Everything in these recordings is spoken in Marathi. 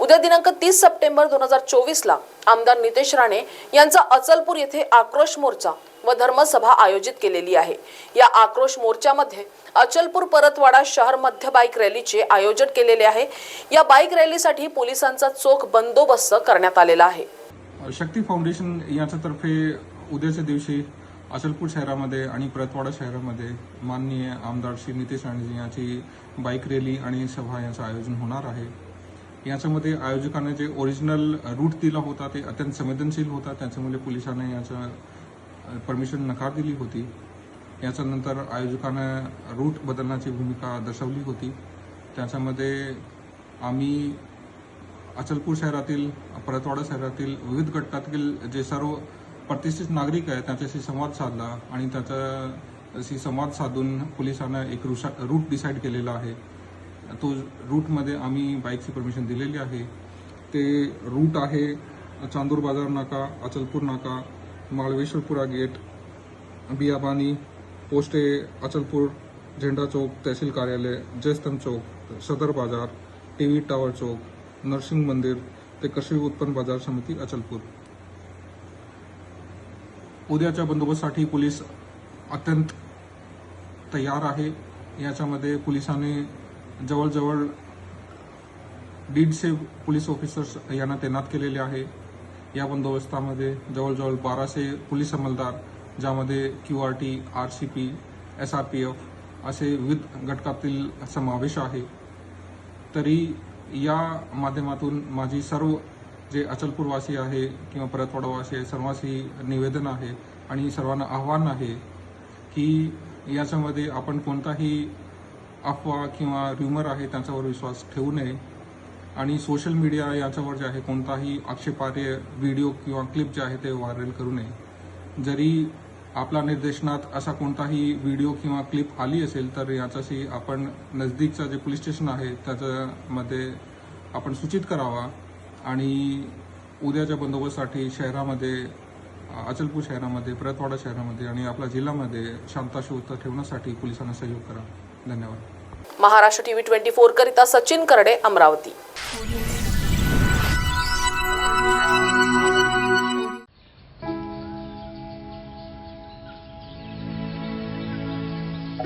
उद्या दिनांक तीस सप्टेंबर दोन हजार चोवीसला आमदार नितेश राणे यांचा अचलपूर येथे आक्रोश मोर्चा व धर्मसभा आयोजित केलेली आहे. या आक्रोश मोर्चामध्ये अचलपूर परतवाडा शहर मध्य बाईक रॅलीचे आयोजन केलेले आहे. या बाईक रॅलीसाठी पोलिसांचा चोख बंदोबस्त करण्यात आलेला आहे. शक्ती फाउंडेशन याच्यातर्फे उद्याच्या दिवशी अचलपूर शहरामध्ये आणि परतवाडा शहरामध्ये माननीय आमदार श्री नितेश राणेजी यांची बाईक रॅली आणि सभा याचं आयोजन होणार आहे. याच्यामध्ये आयोजकाने जे ओरिजिनल रूट दिला होता ते अत्यंत संवेदनशील होता. त्याच्यामुळे पोलिसांनी याचं परमिशन नकार दिली होती. याच्यानंतर आयोजकानं रूट बदलण्याची भूमिका दर्शवली होती. त्याच्यामध्ये आम्ही अचलपूर शहरातील परतवाडा शहरातील विविध गटातील जे सर्व प्रतिष्ठित नागरिक आहेत त्यांच्याशी संवाद साधला आणि त्याच्याशी संवाद साधून पोलिसांना एक रुषा रूट डिसाईड केलेला आहे. तो रूटमध्ये आम्ही बाईकची परमिशन दिलेली आहे. ते रूट आहे चांदूर बाजार नाका अचलपूर नाका माळवेश्वरपुरा गेट बियाबानी पोस्टे अचलपूर झेंडा चौक तहसील कार्यालय जयस्तंभ चौक Sadar Bazar T V tower चौक नरसिंग मंदिर ते कृषी उत्पन्न बाजार समिती अचलपूर. उद्याच्या बंदोबस्तासाठी पोलीस अत्यंत तयार आहे. याच्यामध्ये पोलिसांनी जवळजवळ दीडशे पोलीस ऑफिसर्स यांना तैनात केलेले आहे. या बंदोबस्तामध्ये जवळजवळ बाराशे पोलीस अंमलदार ज्यामध्ये Q R T R C P S R P F असे विविध घटकातील समावेश आहे. तरी या माध्यमातून माझी सर्व जे अचलपूरवासी आहे किंवा परतवाडावासी आहे सर्वांशी निवेदन आहे आणि सर्वांना आव्हान आहे की याच्यामध्ये आपण कोणताही अफवा किंवा र्युमर आहे त्यांच्यावर विश्वास ठेवू नये. आणि सोशल मीडिया याच्यावर जे आहे कोणताही आक्षेपार्ह व्हिडिओ किंवा क्लिप जे आहे ते व्हायरल करू नये. जरी आपल्या निर्देशनात असा कोणताही व्हिडिओ किंवा क्लिप आली असेल तर याच्याशी आपण नजदीकचं जे पोलीस स्टेशन आहे त्याच्यामध्ये आपण सूचित करावा. आणि उद्याच्या बंदोबस्तासाठी शहरामध्ये अचलपूर शहरामध्ये परतवाडा शहरामध्ये आणि आपल्या जिल्ह्यामध्ये शांताशुत ठेवण्यासाठी पोलिसांना सहयोग करा. धन्यवाद. महाराष्ट्र टीव्ही ट्वेंटी फोर करिता सचिन करडे अमरावती.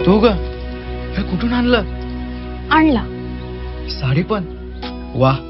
तू ग? हे कुठून आणलं? आणला. साडी पण? वा.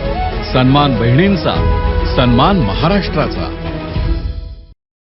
सन्मान बहिणींचा सन्मान महाराष्ट्राचा.